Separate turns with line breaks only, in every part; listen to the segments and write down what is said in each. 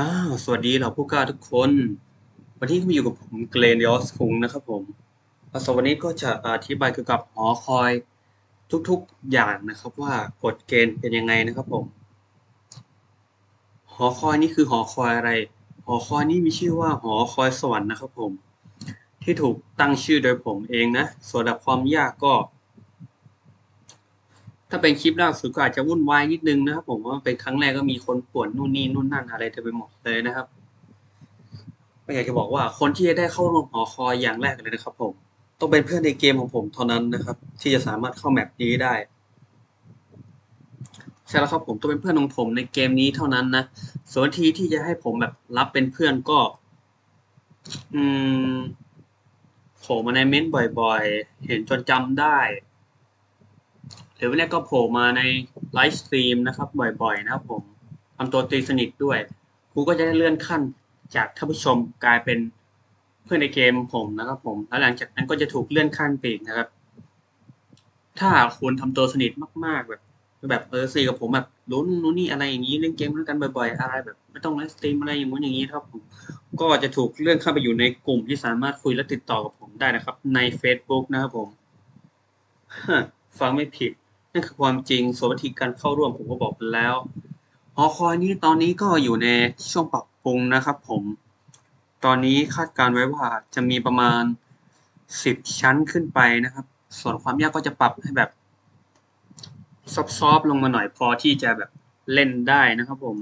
อ้าว สวัสดีเหล่าผู้กล้าทุกคน วันนี้ก็มาอยู่กับผมเกรนยอสคุงนะครับผมแล้วสำหรับวันนี้ก็จะอธิบายเกี่ยวกับหอคอยทุกๆอย่างนะครับ ว่ากฎเกณฑ์เป็นยังไงนะครับผม หอคอยนี่คือหอคอยอะไร หอคอยนี่มีชื่อว่าหอคอยสวรรค์นะครับผม ที่ถูกตั้งชื่อโดยผมเองนะ ส่วนระดับความยากก็ ถ้าเป็นคลิปล่าสุดก็อาจจะวุ่นวายนิดนึงนะครับ ผมว่าเป็นครั้งแรกก็มีคนป่วนนู่นนี่นู่นนั่นอะไรเต็มไปหมดเลยนะครับก็อยากจะบอกว่าคนที่จะได้เข้าร่วมหอคอยอย่างแรกเลยนะครับ ผม ต้องเป็นเพื่อนในเกมของผมเท่านั้นนะครับ ที่จะสามารถเข้าแมปนี้ได้ใช่แล้วครับผมต้องเป็นเพื่อนของผมในเกมนี้เท่านั้นนะส่วนวิธีที่จะให้ผมแบบรับเป็นเพื่อนก็ อืมโผล่มาในเม้นต์บ่อย ๆ เห็นจนจำได้ หรือว่าเนี่ยก็โผล่มาในไลฟ์สตรีมนะครับบ่อยๆนะครับผมทำตัวตีสนิทด้วยครูก็จะได้เลื่อนขั้นจากท่านผู้ชมกลายเป็นเพื่อนในเกมผมนะครับผม แล้วหลังจากนั้นก็จะถูกเลื่อนขั้นไปอีกนะครับ ถ้าคุณทำตัวสนิทมากๆแบบแบบเออซีกับผมแบบรู้นู่นรู้นี่อะไรอย่างนี้เล่นเกมด้วยกันบ่อยๆ อะไรแบบ ไม่ต้องไลฟ์สตรีมอะไรอย่างงู้นอย่างนี้ครับผมก็จะถูกเลื่อนเข้าไปอยู่ในกลุ่มที่สามารถคุยและติดต่อกับผมได้นะครับ ใน Facebook นะครับผมฟังไม่ผิด นั่นคือความจริงส่วนวิธีการเข้าร่วมผมก็บอกไปแล้วหอคอยนี้ตอนนี้ก็อยู่ในช่วงปรับปรุงนะครับผม ตอนนี้คาดการไว้ว่าจะมีประมาณสิบชั้นขึ้นไปนะครับ ส่วนความยากก็จะปรับให้แบบซอฟๆลงมาหน่อยพอที่จะแบบเล่นได้นะครับผม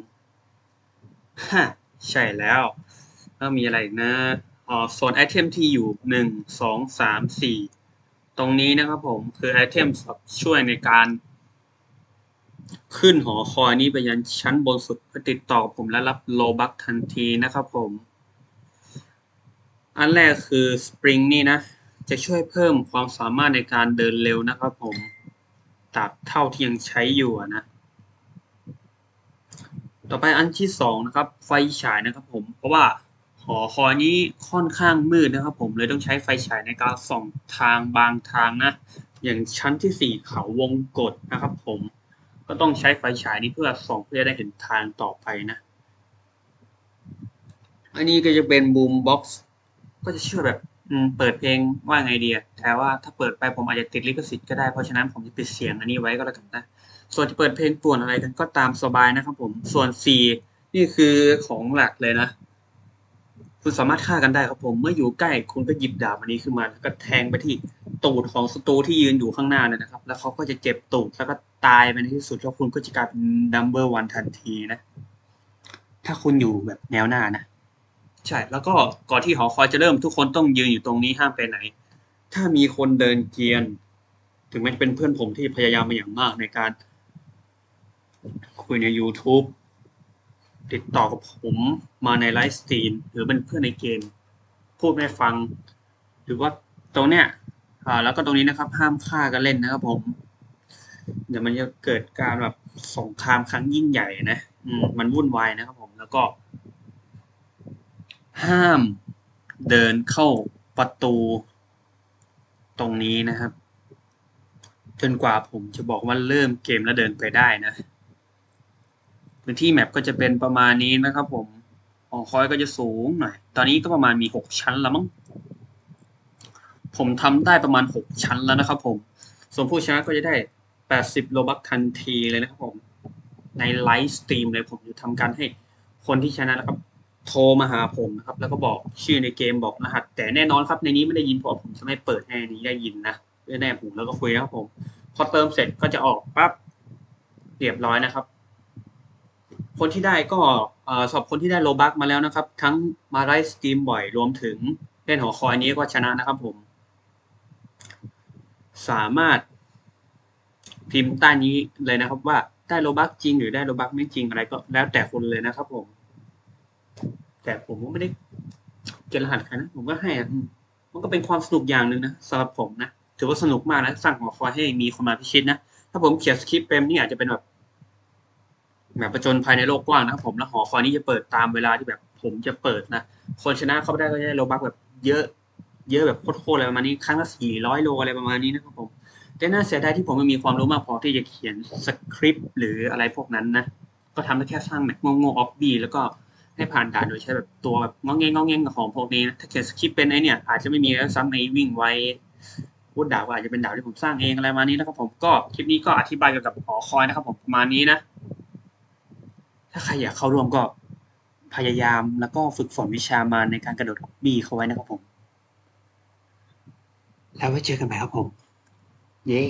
ฮะใช่แล้วแล้วมีอะไรอีกนะอ๋อโซนไอเทมที่อยู่หนึ่งสองสามสี่ ตรงนี้นะครับผมคือไอเทมช่วยในการขึ้นหอคอยนี้ไปยันชั้นบนสุดเพื่อติดต่อกับผมและรับโลบัคทันทีนะครับผม อันแรกคือสปริงนี่นะ จะช่วยเพิ่มความสามารถในการเดินเร็วนะครับผมตราบเท่าที่ยังใช้อยู่นะ ต่อไปอันที่สองนะครับ ไฟฉายนะครับผม เพราะว่า หอคอยนี้ค่อนข้างมืดนะครับ ผมเลยต้องใช้ไฟฉายในการส่องทางบางทางนะ อย่างชั้นที่สี่เขาวงกฏนะครับ ผมก็ต้องใช้ไฟฉายนี้เพื่อส่องเพื่อได้เห็นทางต่อไปนะ อันนี้ก็จะเป็นบูมบ็อกซ์ก็จะช่วยแบบเปิดเพลงว่าไงดีอะแต่ว่าถ้าเปิดไปผมอาจจะติดลิขสิทธิ์ก็ได้ เพราะฉะนั้นผมจะปิดเสียงอันนี้ไว้ก็แล้วกันนะ ส่วนที่เปิดเพลงป่วนอะไรกันก็ตามสบายนะครับผม ส่วน C นี่คือของหลักเลยนะ คุณสามารถฆ่ากันได้ครับผม เมื่ออยู่ใกล้คุณก็หยิบดาบอันนี้ขึ้นมาแล้วก็แทงไปที่ตูดของศัตรูที่ยืนอยู่ข้างหน้าเลยนะครับ แล้วเขาก็จะเจ็บตูดแล้วก็ตายไปในที่สุดแล้วคุณก็จะกลายเป็น number one ทันทีนะ ถ้าคุณอยู่แบบแนวหน้านะ ใช่ แล้วก็ก่อนที่หอคอยจะเริ่มทุกคนต้องยืนอยู่ตรงนี้ห้ามไปไหน ถ้ามีคนเดินเกียน ถึงแม้จะเป็นเพื่อนผมที่พยายามมาอย่างมากในการคุยใน YouTube ติดต่อกับผมมาในไลฟ์สตรีมหรือเป็นเพื่อนในเกม พูดให้ฟัง หรือว่าตรงเนี้ยอ่าแล้วก็ตรงนี้นะครับ ห้ามฆ่ากันเล่นนะครับผม เดี๋ยวมันจะเกิดการแบบสงครามครั้งยิ่งใหญ่นะอืมมันวุ่นวายนะครับผมแล้วก็ ห้ามเดินเข้าประตูตรงนี้นะครับ จนกว่าผมจะบอกว่าเริ่มเกมแล้วเดินไปได้นะ พื้นที่แมปก็จะเป็นประมาณนี้นะครับผมหอคอยก็จะสูงหน่อย ตอนนี้ก็ประมาณมีหกชั้นแล้วมั้ง ผมทำได้ประมาณหกชั้นแล้วนะครับผม ส่วนผู้ชนะก็จะได้แปดสิบโลบัคทันทีเลยนะครับผม ในไลฟ์สตรีมเลยผมจะทำการให้คนที่ชนะนะครับ โทรมาหาผมนะครับ แล้วก็บอกชื่อในเกมบอกรหัส แต่แน่นอนครับ ในนี้ไม่ได้ยินเพราะผมจะไม่เปิดให้นี้ได้ยินนะแน่ผมแล้วก็คุยนะครับผม พอเติมเสร็จก็จะออกปั๊บเรียบร้อยนะครับ คนที่ได้ก็เอ่อสำหรับคนที่ได้โลบักมาแล้วนะครับ ทั้งมาไลฟ์สตรีมบ่อยรวมถึงเล่นหอคอยนี้ก็ชนะนะครับผม สามารถพิมพ์ใต้นี้เลยนะครับ ว่าได้โลบักจริงหรือได้โลบักไม่จริงอะไรก็แล้วแต่คุณเลยนะครับผม แต่ผมก็ไม่ได้เกณฑ์รหัสใครนะผมก็ให้มมันก็เป็นความสนุกอย่างหนึ่งนะสำหรับผมนะถือว่าสนุกมากนะสร้างหอคอยให้มีคนมาพิชิตนะถ้าผมเขียนสคริปต์เป็นนี่อาจจะเป็นแบบ แบบประจนภายในโลกกว้างนะครับผมแล้วหอคอยนี้จะเปิดตามเวลาที่แบบผมจะเปิดนะคนชนะเข้าไปได้ก็จะได้โลบักแบบเยอะ เยอะแบบโคตรๆอะไรประมาณนี้ครั้งละสี่ร้อยโลอะไรประมาณนี้นะครับผมแต่น่าเสียดายที่ผมไม่มีความรู้มากพอที่จะเขียนสคริปต์หรืออะไรพวกนั้นนะก็ทำได้แค่สร้างแม็กงงๆออฟบีแล้วก็ให้ผ่านด่านโดยใช้แบบตัวแบบงอเงี้ยงอเงี้ยของพวกนี้ถ้าเขียนสคริปต์เป็นไอเนี่ยอาจจะไม่มีแล้วซ้ำในวิ่งไวพูดดาวอาจจะเป็นดาวที่ผมสร้างเองอะไรมานี้นะครับผมก็คลิปนี้ก็อธิบายเกี่ยวกับหอคอยนะครับผมประมาณนี้นะ ถ้าใครอยากเข้าร่วมก็พยายามแล้วก็ฝึกฝนวิชามาในการกระโดดบี้เข้าไว้นะครับผม แล้วไว้เจอกันใหม่ครับผม เย้